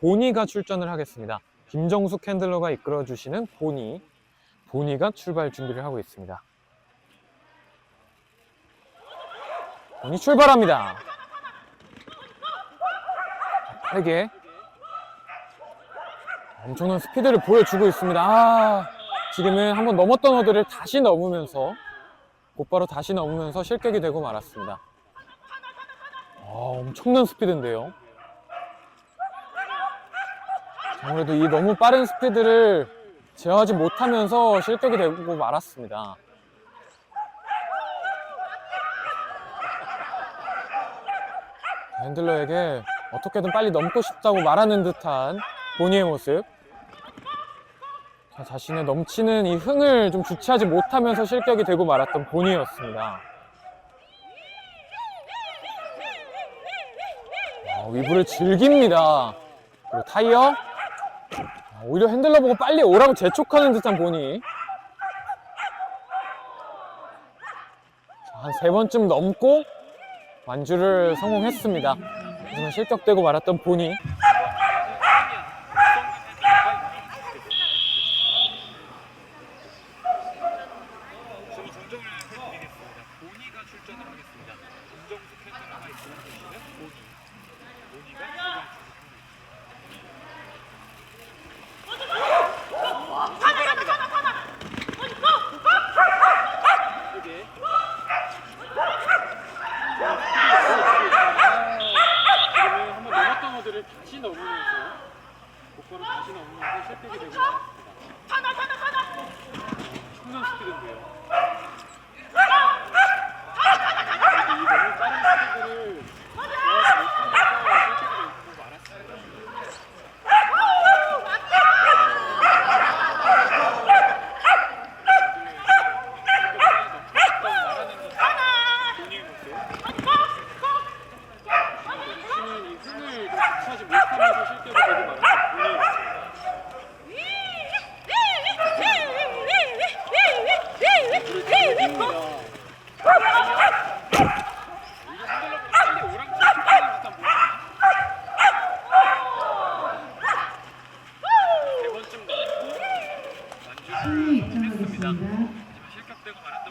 보니가 출전을 하겠습니다. 김정숙 핸들러가 이끌어주시는 보니. 보니가 출발 준비를 하고 있습니다. 보니 출발합니다. 8개. 엄청난 스피드를 보여주고 있습니다. 아, 지금은 한번 넘었던 허들을 다시 넘으면서 곧바로 다시 넘으면서 실격이 되고 말았습니다. 아, 엄청난 스피드인데요. 아무래도 이 너무 빠른 스피드를 제어하지 못하면서 실격이 되고 말았습니다. 핸들러에게 어떻게든 빨리 넘고 싶다고 말하는 듯한 보니의 모습. 자, 자신의 넘치는 이 흥을 좀 주체하지 못하면서 실격이 되고 말았던 보니였습니다. 아, 위브를 즐깁니다. 그리고 타이어. 아, 오히려 핸들러 보고 빨리 오라고 재촉하는 듯한 보니. 한 세 번쯤 넘고 완주를 성공했습니다. 하지만 실격되고 말았던 보니. 보니가 출전을 하겠습니다. 김정숙 캔터가 이끌어주시는 보니. 보니가 출전 출발합니다. 크게. 지금은 한번 허들을 다시 넘으면서 곧바로 다시 넘으면서 실패가 되고 말았습니다. 충전 스피드인데요. 이 너무 빠른 스피드를 제어하지 못하면서 실패가 되고 말았습니다. 본인의 모습. 자신은 이 흥을 주체 하지 못하면서 본인의 모습입니다. 승리 입장하겠습니다. 실격되고 말았습니다.